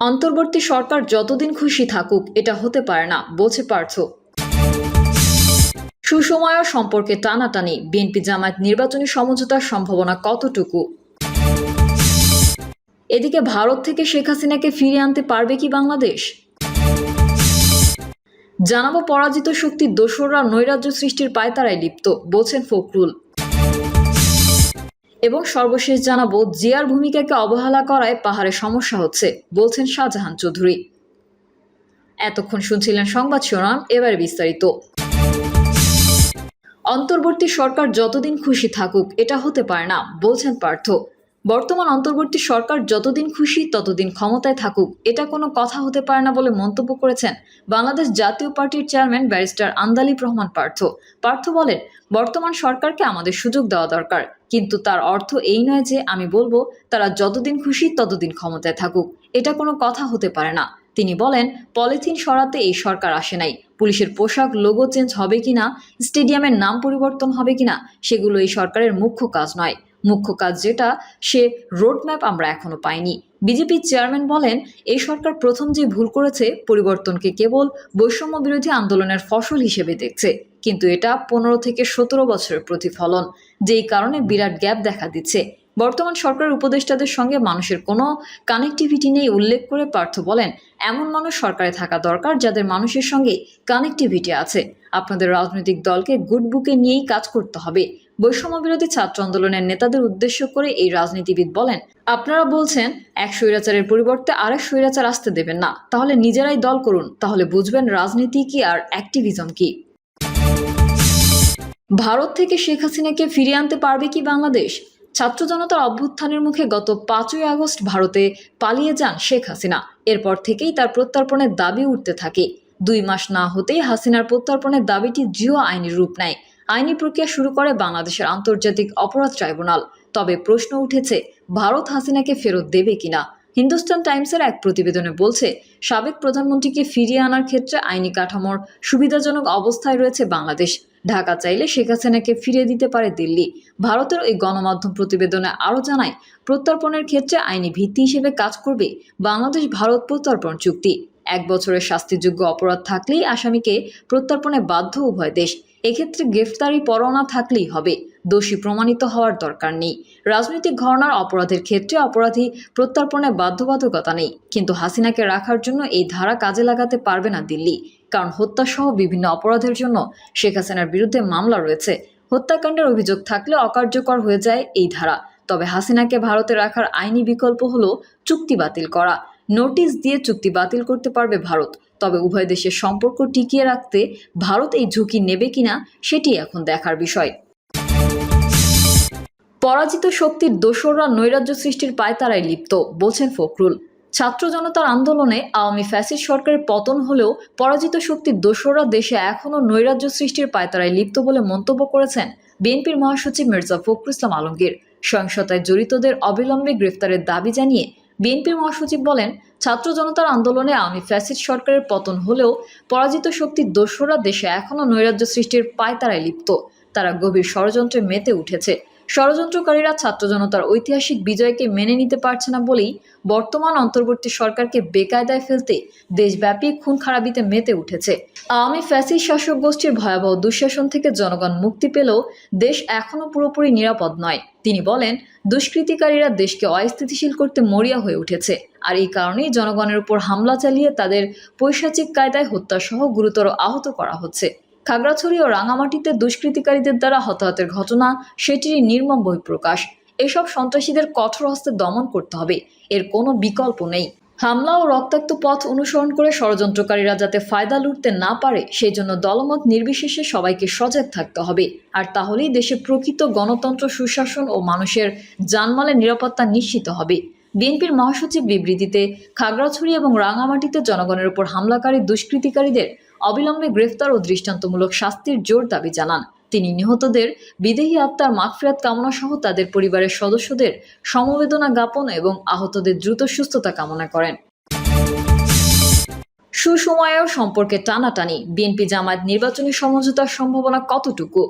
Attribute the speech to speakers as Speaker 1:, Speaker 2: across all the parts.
Speaker 1: অন্তর্বর্তী সরকার যতদিন খুশি থাকুক, এটা হতে পারে না, বোঝে পার্থ। সুসময় সম্পর্কে টানাটানি, বিএনপি জামায়াত নির্বাচনী সমঝোতার সম্ভাবনা কতটুকু? এদিকে ভারত থেকে শেখ হাসিনাকে ফিরিয়ে আনতে পারবে কি বাংলাদেশ? জানাব পরাজিত শক্তির দোসররা নৈরাজ্য সৃষ্টির পায়তারায় লিপ্ত বলছেন ফখরুল। এবং সর্বশেষ জানাব, জিয়ার ভূমিকাকে অবহেলা করায় পাহাড়ে সমস্যা হচ্ছে, বলছেন শাহজাহান চৌধুরী। এতক্ষণ শুনছিলেন সংবাদ শিরোনাম, এবার বিস্তারিত। অন্তর্বর্তী সরকার যতদিন খুশি থাকুক, এটা হতে পারে না, বলছেন পার্থ। বর্তমান অন্তর্বর্তী সরকার যতদিন খুশি ততদিন ক্ষমতায় থাকুক। এটা কোনো কথা হতে পারে না বলে মন্তব্য করেছেন বাংলাদেশ জাতীয় পার্টির চেয়ারম্যান ব্যারিস্টার আন্দালিব রহমান পার্থ। পার্থ বলেন, বর্তমান সরকারকে আমাদের সুযোগ দেওয়া দরকার। কিন্তু তার অর্থ এই নয় যে আমি বলব, তারা যতদিন খুশি ততদিন ক্ষমতায় থাকুক। এটা কোনো কথা হতে পারে না। তিনি বলেন, পলিথিন সরাতে এই সরকার আসে নাই। পুলিশের পোশাক লোগো চেঞ্জ হবে কিনা স্টেডিয়ামের নাম পরিবর্তন হবে কিনা, সেগুলো এই সরকারের মুখ্য কাজ নয়। মুখ্য কাজ যেটা, সে রোডম্যাপ আমরা এখনও পাইনি। বিজেপির চেয়ারম্যান বলেন, এই সরকার প্রথম যে ভুল করেছে, পরিবর্তনকে কেবল বৈষম্য বিরোধী আন্দোলনের ফসল হিসেবে দেখছে। কিন্তু এটা পনেরো থেকে সতেরো বছরের প্রতিফলন, যেই কারণে বিরাট গ্যাপ দেখা দিচ্ছে। বর্তমান সরকারের উপদেষ্টাদের সঙ্গে মানুষের কোনো কানেক্টিভিটি নেই উল্লেখ করে পার্থ বলেন, এমন মানুষ সরকারে থাকা দরকার যাদের মানুষের সঙ্গে কানেক্টিভিটি আছে। আপনাদের রাজনৈতিক দলকে গুড বুকে নিয়েই কাজ করতে হবে। বৈষম্য বিরোধী ছাত্র আন্দোলনের নেতাদের উদ্দেশ্য করে এই রাজনীতিবিদ বলেন, আপনারা বলছেন এক স্বৈরাচারের পরিবর্তে আরেক স্বৈরাচার আসতে দেবেন না, তাহলে নিজেরাই দল করুন, তাহলে বুঝবেন রাজনীতি কি আর অ্যাক্টিভিজম কি। ভারত থেকে শেখ হাসিনাকে ফিরিয়ে আনতে পারবে কি বাংলাদেশ? ছাত্র জনতার অভ্যুত্থানের মুখে গত পাঁচই আগস্ট ভারতে পালিয়ে যান শেখ হাসিনা। এরপর থেকেই তার প্রত্যর্পণের দাবি উঠতে থাকে। দুই মাস না হতেই হাসিনার প্রত্যর্পণের দাবিটি জিও আইনের রূপ নেয়। আইনি প্রক্রিয়া শুরু করে বাংলাদেশের আন্তর্জাতিক অপরাধ ট্রাইব্যুনাল। তবে প্রশ্ন উঠেছে, ভারত হাসিনাকে ফেরত দেবে কিনা? হিন্দুস্তান টাইমসের এক প্রতিবেদনে বলছে, সাবেক প্রধানমন্ত্রীকে ফিরিয়ে আনার ক্ষেত্রে আইনি কাঠামোর সুবিধাজনক অবস্থায় রয়েছে বাংলাদেশ। ঢাকা চাইলে শেখ হাসিনাকে ফিরিয়ে দিতে পারে দিল্লি। ভারতের ওই গণমাধ্যম প্রতিবেদনে আরও জানায়, প্রত্যর্পণের ক্ষেত্রে আইনি ভিত্তি হিসেবে কাজ করবে বাংলাদেশ ভারত প্রত্যর্পণ চুক্তি। এক বছরের শাস্তিযোগ্য অপরাধ থাকলেই আসামিকে প্রত্যর্পণে বাধ্য উভয় দেশ। এক্ষেত্রে গ্রেফতারি পরোয়ানা থাকলেই হবে। দোষী প্রমাণিত হওয়ার দরকার নেই। রাজনৈতিক ঘটনার অপরাধের ক্ষেত্রে অপরাধী প্রত্যর্পণে বাধ্যবাধকতা নেই। কিন্তু হাসিনাকে রাখার জন্য এই ধারা কাজে লাগাতে পারবে না দিল্লি। কারণ হত্যাসহ বিভিন্ন অপরাধের জন্য শেখ হাসিনার বিরুদ্ধে মামলা রয়েছে। হত্যাকাণ্ডের অভিযোগ থাকলে অকার্যকর হয়ে যায় এই ধারা। তবে হাসিনাকে ভারতে রাখার আইনি বিকল্প হলো চুক্তি বাতিল করা। নোটিশ দিয়ে চুক্তি বাতিল করতে পারবে ভারত। তবে উভয় দেশের সম্পর্ক টিকিয়ে রাখতে ভারত এই ঝুঁকি নেবে কিনা সেটি এখন দেখার বিষয়। পরাজিত শক্তির দোসররা নৈরাজ্য সৃষ্টির পায়তারায় লিপ্ত, বলছেন ফখরুল। ছাত্র জনতার আন্দোলনে আওয়ামী ফ্যাসিস্ট সরকারের পতন হলেও পরাজিত শক্তির দোসররা দেশে এখনও নৈরাজ্য সৃষ্টির পায়তারায় লিপ্ত বলে মন্তব্য করেছেন বিএনপির মহাসচিব মির্জা ফখরুল ইসলাম আলমগীর। সহিংসতায় জড়িতদের অবিলম্বে গ্রেফতারের দাবি জানিয়ে বিএনপির মহাসচিব বলেন, ছাত্র জনতার আন্দোলনে আমি ফ্যাসিড সরকারের পতন হলেও পরাজিত শক্তির দোসররা দেশে এখনও নৈরাজ্য সৃষ্টির পায়তারায় লিপ্ত। তারা গভীর ষড়যন্ত্রে মেতে উঠেছে। ষড়যন্ত্রকারীরা ছাত্র জনতার ঐতিহাসিক বিজয়কে মেনে নিতে পারছে না বলেই বর্তমান অন্তর্বর্তী সরকারকে বেকায়দায় ফেলতে দেশব্যাপী খুন খারাপিতে মেতে উঠেছে। আওয়ামী ফ্যাসিস্ট শাসক গোষ্ঠীর ভয়াবহ দুঃশাসন থেকে জনগণ মুক্তি পেলেও দেশ এখনও পুরোপুরি নিরাপদ নয়। তিনি বলেন, দুষ্কৃতিকারীরা দেশকে অস্থিতিশীল করতে মরিয়া হয়ে উঠেছে আর এই কারণেই জনগণের উপর হামলা চালিয়ে তাদের পৈশাচিক কায়দায় হত্যাসহ গুরুতর আহত করা হচ্ছে। খাগড়াছড়ি ও রাঙামাটিতে দুষ্কৃতিকারীদের দ্বারা হতাহতের ঘটনা, সেটিরই নির্মম বহিঃপ্রকাশ। এসব সন্ত্রাসীদের কঠোর হস্তে দমন করতে হবে, এর কোনো বিকল্প নেই। হামলা ও রক্তাক্ত পথ অনুসরণ করে ষড়যন্ত্রকারীরা যাতে ফায়দা লুটতে না পারে সেই জন্য দলমত নির্বিশেষে সবাইকে সজাগ থাকতে হবে। আর তাহলেই দেশে প্রকৃত গণতন্ত্র, সুশাসন ও মানুষের জানমালের নিরাপত্তা নিশ্চিত হবে। বিএনপির মহাসচিব বিবৃতিতে খাগড়াছড়ি এবং রাঙামাটিতে জনগণের উপর হামলাকারী দুষ্কৃতিকারীদের অবিলম্বে গ্রেফতার ও দৃষ্টান্তমূলক শাস্তির জোর দাবি জানান। তিনি নিহতদের, বিদেহী আত্মার মাগফিরাত কামনা সহ তাদের পরিবারের সদস্যদের সমবেদনা জ্ঞাপন এবং আহতদের দ্রুত সুস্থতা কামনা করেন। সুসময়েও সম্পর্কে টানাটানি, বিএনপি জামায়াত নির্বাচনী সমঝোতার সম্ভাবনা কতটুকু?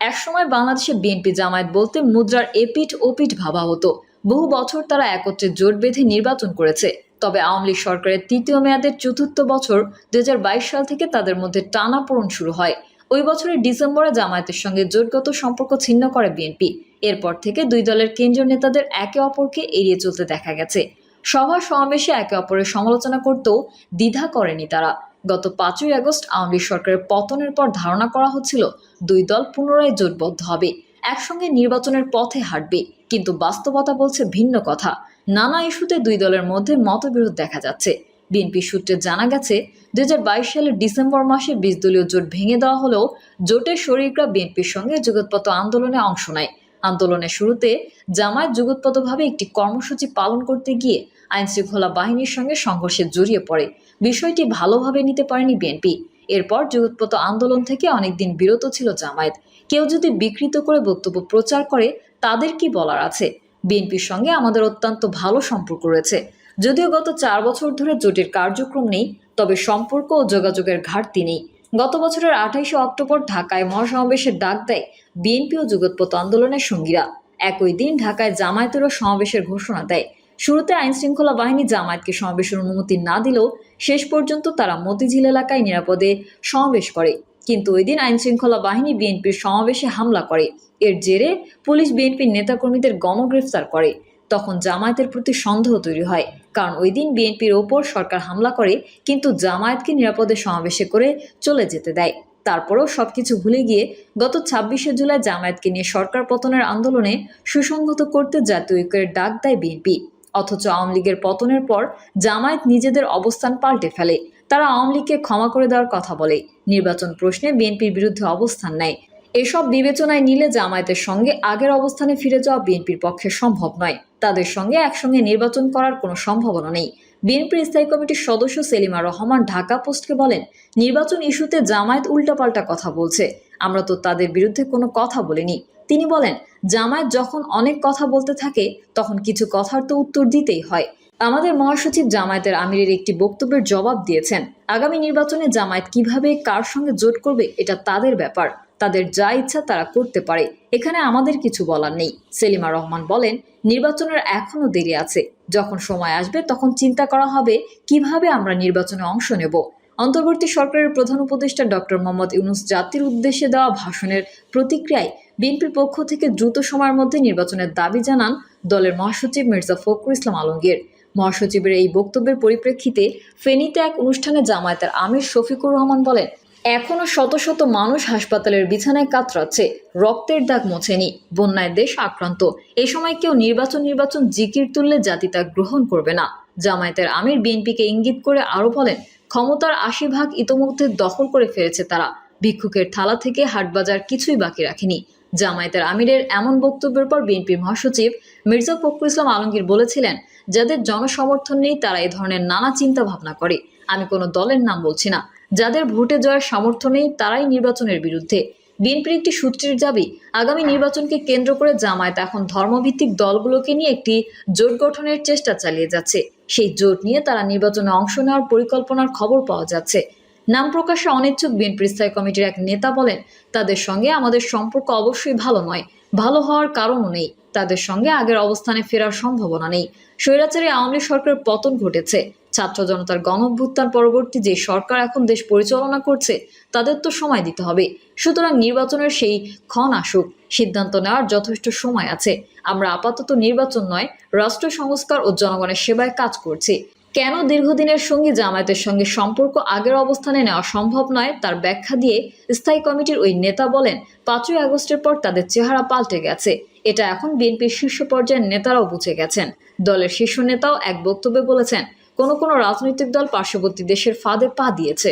Speaker 1: একসময় বাংলাদেশে বিএনপি জামায়াত বলতে মুদ্রার এপিঠ ওপিঠ ভাবা হতো। বহু বছর তারা একত্রে জোট বেঁধে নির্বাচন করেছে। তবে আওয়ামী লীগ সরকারের তৃতীয় মেয়াদের চতুর্থ বছর দুই হাজার বাইশ সাল থেকে তাদের মধ্যে টানাপোড়ন শুরু হয়। ওই বছরের ডিসেম্বরে জামায়াতের সঙ্গে জোটগত সম্পর্ক ছিন্ন করে বিএনপি। এরপর থেকে দুই দলের কেন্দ্রীয় নেতাদের একে অপরকে এড়িয়ে চলতে দেখা গেছে। সভা সমাবেশে একে অপরের সমালোচনা করতেও দ্বিধা করেনি তারা। গত পাঁচই আগস্ট আওয়ামী সরকারের পতনের পর ধারণা করা হচ্ছিল, দুই দল পুনরায় জোটবদ্ধ হবে। একসঙ্গে নির্বাচনের পথে হাঁটবে, কিন্তু বাস্তবতা বলছে ভিন্ন কথা। নানা ইস্যুতে দুই দলের মধ্যে মতবিরোধ দেখা যাচ্ছে। বিএনপি সূত্রে জানা গেছে, দুই হাজার বাইশ সালের ডিসেম্বর মাসে বিশ দলীয় জোট ভেঙে দেওয়া হলেও জোটের শরিকরা বিএনপির সঙ্গে যুগোৎপত্ত আন্দোলনে অংশ নেয়। আন্দোলনের শুরুতে জামায়াত যুগোৎপতভাবে একটি কর্মসূচি পালন করতে গিয়ে আইনশৃঙ্খলা বাহিনীর সঙ্গে সংঘর্ষে জড়িয়ে পড়ে। বিষয়টি ভালোভাবে নিতে পারেনি বিএনপি। এরপর যুগোৎপত আন্দোলন থেকে অনেকদিন বিরত ছিল জামায়াত। কেউ যদি বিকৃত করে বক্তব্য প্রচার করে, তাদের কি বলার আছে? বিএনপির সঙ্গে আমাদের অত্যন্ত ভালো সম্পর্ক রয়েছে। যদিও গত চার বছর ধরে জোটের কার্যক্রম নেই, তবে সম্পর্ক ও যোগাযোগের ঘাটতি নেই। গত বছরের আঠাইশে অক্টোবর ঢাকায় মহাসমাবেশের ডাক দেয় বিএনপি ও যুগোৎপত আন্দোলনের সঙ্গীরা। একই দিন ঢাকায় জামায়াতেরও সমাবেশের ঘোষণা দেয়। শুরুতে আইনশৃঙ্খলা বাহিনী জামায়াতকে সমাবেশের অনুমতি না দিলেও শেষ পর্যন্ত তারা মতিঝিল এলাকায় নিরাপদে সমাবেশ করে। কিন্তু ওই দিন আইনশৃঙ্খলা বাহিনী বিএনপির সমাবেশে হামলা করে। এর জেরে পুলিশ বিএনপির নেতাকর্মীদের গণগ্রেফতার করে। তখন জামায়াতের প্রতি সন্দেহ তৈরি হয়। কারণ ওই দিন বিএনপির ওপর সরকার হামলা করে, কিন্তু জামায়াতকে নিরাপদে সমাবেশে করে চলে যেতে দেয়। তারপরেও সবকিছু ভুলে গিয়ে গত ছাব্বিশে জুলাই জামায়াতকে নিয়ে সরকার পতনের আন্দোলনে সুসংহত করতে জাতীয় ঐক্যের ডাক দেয় বিএনপি। অথচ আওয়ামী লীগের পতনের পর জামায়াত নিজেদের অবস্থান পাল্টে ফেলে। তারা আওয়ামী লীগকে ক্ষমা করে দেওয়ার কথা বলে। নির্বাচন প্রশ্নে বিএনপির বিরুদ্ধে অবস্থান নেয়। এসব বিবেচনায় নিলে জামায়াতের সঙ্গে আগের অবস্থানে ফিরে যাওয়া বিএনপির পক্ষে সম্ভব নয়। তাদের সঙ্গে একসঙ্গে নির্বাচন করার কোনো সম্ভাবনা নেই। বিএনপির স্থায়ী কমিটির সদস্য সেলিমা রহমান ঢাকা পোস্টকে বলেন, নির্বাচন ইস্যুতে জামায়াত উল্টাপাল্টা কথা বলছে। আমরা তো তাদের বিরুদ্ধে কোনো কথা বলিনি। তিনি বলেন, জামায়াত যখন অনেক কথা বলতে থাকে, তখন কিছু কথার তো উত্তর দিতেই হয়। আমাদের মহাসচিব জামায়াতের আমিরের একটি বক্তব্যের জবাব দিয়েছেন, আগামী নির্বাচনে জামায়াত কীভাবে কার সঙ্গে জোট করবে, এটা তাদের ব্যাপার। তাদের যা ইচ্ছা তারা করতে পারে। এখানে আমাদের কিছু বলার নেই। সেলিমা রহমান বলেন, নির্বাচনের এখনও দেরি আছে। যখন সময় আসবে, তখন চিন্তা করা হবে, কীভাবে আমরা নির্বাচনে অংশ নেব? অন্তর্বর্তী সরকারের প্রধান উপদেষ্টা ডক্টর মোহাম্মদ ইউনুস জাতির উদ্দেশ্যে দেওয়া ভাষণের প্রতিক্রিয়ায় বিএনপির পক্ষ থেকে দ্রুত সময়ের মধ্যে নির্বাচনের দাবি জানান দলের মহাসচিব মির্জা ফখরুল ইসলাম আলমগীর। মহাসচিবের এই বক্তব্যের পরিপ্রেক্ষিতে ফেনীতে এক অনুষ্ঠানে জামায়াতের আমির শফিকুর রহমান বলেন এখনও শত শত মানুষ হাসপাতালের বিছানায় কাতরাচ্ছে, রক্তের দাগ মোছেনি, বন্যায় দেশ আক্রান্ত। এ সময় কেউ নির্বাচন নির্বাচন জিকির তুললে জাতি তা গ্রহণ করবে না। জামায়াতের আমির বিএনপিকে ইঙ্গিত করে আরও বলেন, ক্ষমতার আশি ভাগ ইতোমধ্যে দখল করে ফেলেছে তারা। ভিক্ষুকের থালা থেকে হাটবাজার কিছুই বাকি রাখেনি। জামায়াতের আমিরের এমন বক্তব্যের পর বিএনপির মহাসচিব মির্জা ফখরুল ইসলাম আলমগীর বলেছিলেন, যাদের জনসমর্থন নেই তারা এ ধরনের নানা চিন্তা ভাবনা করে। আমি কোনো দলের নাম বলছি না। যাদের ভোটে জয়ের সামর্থ্য নেই, তারাই নির্বাচনের বিরুদ্ধে। বিএনপির একটি সূত্রের দাবি, আগামী নির্বাচনকে কেন্দ্র করে জামায়াত এখন ধর্মভিত্তিক দলগুলোকে নিয়ে একটি জোট গঠনের চেষ্টা চালিয়ে যাচ্ছে। সেই জোট নিয়ে তারা নির্বাচনে অংশ নেওয়ার পরিকল্পনার খবর পাওয়া যাচ্ছে। নাম প্রকাশে অনিচ্ছুক বিএনপির স্থায়ী কমিটির এক নেতা বলেন, তাদের সঙ্গে আমাদের সম্পর্ক অবশ্যই ভালো নয়, ভালো হওয়ার কারণও নেই। তাদের সঙ্গে আগের অবস্থানে ফেরার সম্ভাবনা নেই। স্বৈরাচারী আওয়ামী লীগ সরকারের পতন ঘটেছে। ছাত্র জনতার গণঅভ্যুত্থান পরবর্তী যে সরকার এখন দেশ পরিচালনা করছে, তাদের তো সময় দিতে হবে। সুতরাং নির্বাচনের সেই ক্ষণ আসুক, সিদ্ধান্ত নেওয়ার যথেষ্ট সময় আছে। আমরা আপাতত নির্বাচন নয়, রাষ্ট্র সংস্কার ও জনগণের সেবায় কাজ করছি। কেন দীর্ঘদিনের সঙ্গী জামায়াতের সঙ্গে সম্পর্ক আগের অবস্থানে নেওয়া সম্ভব নয়, তার ব্যাখ্যা দিয়ে স্থায়ী কমিটির ওই নেতা বলেন, পাঁচই আগস্টের পর তাদের চেহারা পাল্টে গেছে। এটা এখন বিএনপির শীর্ষ পর্যায়ের নেতারাও বুঝে গেছেন। দলের শীর্ষ নেতাও এক বক্তব্যে বলেছেন, কোনো কোনো রাজনৈতিক দল পার্শ্ববর্তী দেশের ফাঁদে পা দিয়েছে।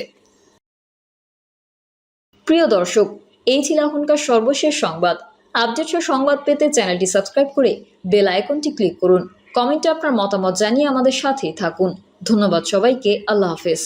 Speaker 1: প্রিয় দর্শক, এই ছিল এখনকার সর্বশেষ সংবাদ। আপডেট সংবাদ পেতে চ্যানেলটি সাবস্ক্রাইব করে বেল আইকনটি ক্লিক করুন। কমেন্টে আপনার মতামত জানিয়ে আমাদের সাথেই থাকুন। ধন্যবাদ সবাইকে, আল্লাহ হাফেজ।